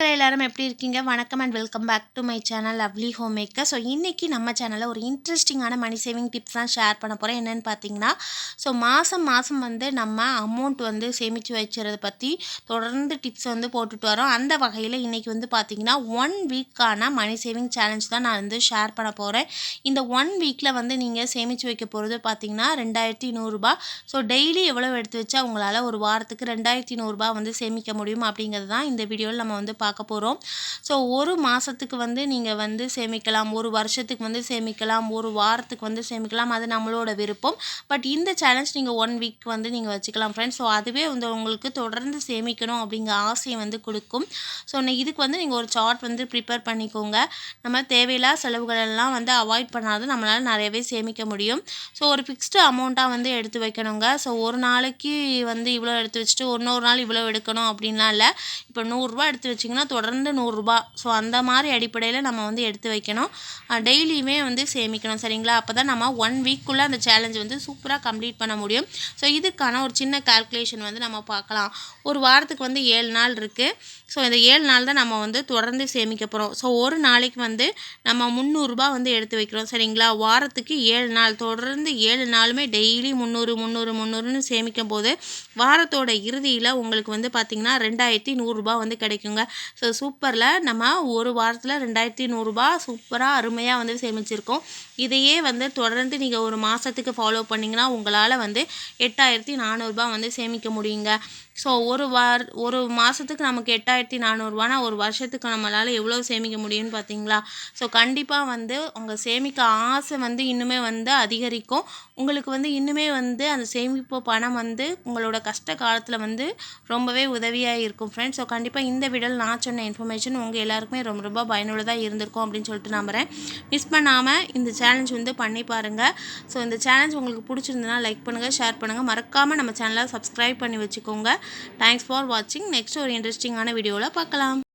எல்லாரும் எப்படி இருக்கீங்க? வணக்கம் and welcome back to my channel lovely home maker so இன்றைக்கி நம்ம சேனலில் ஒரு இன்ட்ரெஸ்டிங்கான மணி சேவிங் டிப்ஸ் தான் ஷேர் பண்ண போகிறேன் என்னென்னு பார்த்தீங்கன்னா ஸோ மாதம் மாதம் வந்து நம்ம அமௌண்ட் வந்து சேமித்து வச்சுறதை பற்றி தொடர்ந்து டிப்ஸ் வந்து போட்டுட்டு வரோம். அந்த வகையில் இன்றைக்கி வந்து பார்த்திங்கன்னா ஒன் வீக்கான மணி சேவிங் சேலஞ்ச் தான் நான் வந்து ஷேர் பண்ண போகிறேன் இந்த ஒன் வீக்கில் வந்து நீங்கள் சேமித்து வைக்க போகிறது பார்த்திங்கன்னா ரெண்டாயிரத்தி நூறுரூபா ஸோ டெய்லி எவ்வளோ எடுத்து வச்சா உங்களால் ஒரு வாரத்துக்கு ரெண்டாயிரத்தி நூறுரூபா வந்து சேமிக்க முடியும் அப்படிங்கிறது தான் இந்த வீடியோவில் நம்ம வந்து பார்க்க போகிறோம் ஸோ ஒரு மாதத்துக்கு வந்து நீங்கள் வந்து சேமிக்கலாம் ஒரு வருஷத்துக்கு வந்து சேமிக்கலாம் ஒரு வாரத்துக்கு வந்து சேமிக்கலாம் அது நம்மளோட விருப்பம். பட் இந்த சேலஞ்ச் நீங்கள் ஒன் வீக் வந்து நீங்கள் வச்சுக்கலாம் ஃப்ரெண்ட்ஸ் ஸோ அதுவே வந்து உங்களுக்கு தொடர்ந்து சேமிக்கணும் அப்படிங்கிற ஆசையை வந்து கொடுக்கும். ஸோ இதுக்கு வந்து நீங்கள் ஒரு சார்ட் வந்து ப்ரிப்பேர் பண்ணிக்கோங்க. நம்ம தேவையில்லா செலவுகளெல்லாம் வந்து அவாய்ட் பண்ணாத. நம்மளால் நிறையவே சேமிக்க முடியும். ஸோ ஒரு ஃபிக்ஸ்டு அமௌண்ட்டாக வந்து எடுத்து வைக்கணுங்க. ஸோ ஒரு நாளைக்கு வந்து இவ்வளோ எடுத்து வச்சுட்டு இன்னொரு நாள் இவ்வளோ எடுக்கணும் அப்படின்லாம் இல்லை. இப்போ நூறுரூவா எடுத்து வச்சிங்கன்னா பார்த்திங்கன்னா தொடர்ந்து நூறுரூபா ஸோ அந்த மாதிரி அடிப்படையில் நம்ம வந்து எடுத்து வைக்கணும். டெய்லியுமே வந்து சேமிக்கணும் சரிங்களா? அப்போ தான் நம்ம ஒன் வீக்குள்ளே அந்த சேலஞ்ச் வந்து சூப்பராக கம்ப்ளீட் பண்ண முடியும். ஸோ இதுக்கான ஒரு சின்ன கால்குலேஷன் வந்து நம்ம பார்க்கலாம். ஒரு வாரத்துக்கு வந்து ஏழு நாள் இருக்குது ஸோ இந்த ஏழு நாள் தான் நம்ம வந்து தொடர்ந்து சேமிக்க போகிறோம் ஸோ ஒரு நாளைக்கு வந்து நம்ம முந்நூறுரூபா வந்து எடுத்து வைக்கிறோம் சரிங்களா? வாரத்துக்கு ஏழு நாள் தொடர்ந்து ஏழு நாளுமே டெய்லி முந்நூறு முந்நூறு முந்நூறுன்னு சேமிக்கும் போது வாரத்தோட இறுதியில் உங்களுக்கு வந்து பார்த்திங்கன்னா ரெண்டாயிரத்தி நூறுரூபா வந்து கிடைக்குங்க. ஸோ சூப்பரில் நம்ம ஒரு வாரத்தில் ரெண்டாயிரத்தி நூறுரூபா சூப்பராக அருமையாக வந்து சேமிச்சிருக்கோம். இதையே வந்து தொடர்ந்து நீங்கள் ஒரு மாதத்துக்கு ஃபாலோ பண்ணிங்கன்னா உங்களால் வந்து எட்டாயிரத்தி நானூறுரூபா வந்து சேமிக்க முடியுங்க. ஸோ ஒரு வார ஒரு மாதத்துக்கு நமக்கு எட்டாயிரத்தி நானூறுரூவானா ஒரு வருஷத்துக்கு நம்மளால் எவ்வளோ சேமிக்க முடியும்னு பார்த்தீங்களா ஸோ கண்டிப்பாக வந்து உங்கள் சேமிக்க ஆசை வந்து இன்னுமே வந்து அதிகரிக்கும். உங்களுக்கு வந்து இன்னுமே வந்து அந்த சேமிப்பு பணம் வந்து உங்களோட கஷ்ட காலத்தில் வந்து ரொம்பவே உதவியாக இருக்கும் ஃப்ரெண்ட்ஸ் ஸோ கண்டிப்பாக இந்த விடல் நான் சொன்ன இன்ஃபர்மேஷன் உங்கள் எல்லாருக்குமே ரொம்ப ரொம்ப பயனுள்ளதாக இருந்திருக்கும் அப்படின்னு சொல்லிட்டு நம்புகிறேன் மிஸ் பண்ணாமல் இந்த சேலஞ்ச் வந்து பண்ணி பாருங்கள் ஸோ இந்த சேலஞ்ச் உங்களுக்கு பிடிச்சிருந்ததுன்னா லைக் பண்ணுங்கள் ஷேர் பண்ணுங்கள் மறக்காமல் நம்ம சேனலை சப்ஸ்கிரைப் பண்ணி வச்சுக்கோங்க. தேங்க்ஸ் ஃபார் வாட்சிங் நெக்ஸ்ட் ஒரு இன்ட்ரெஸ்டிங்கான வீடியோவில் பார்க்கலாம்.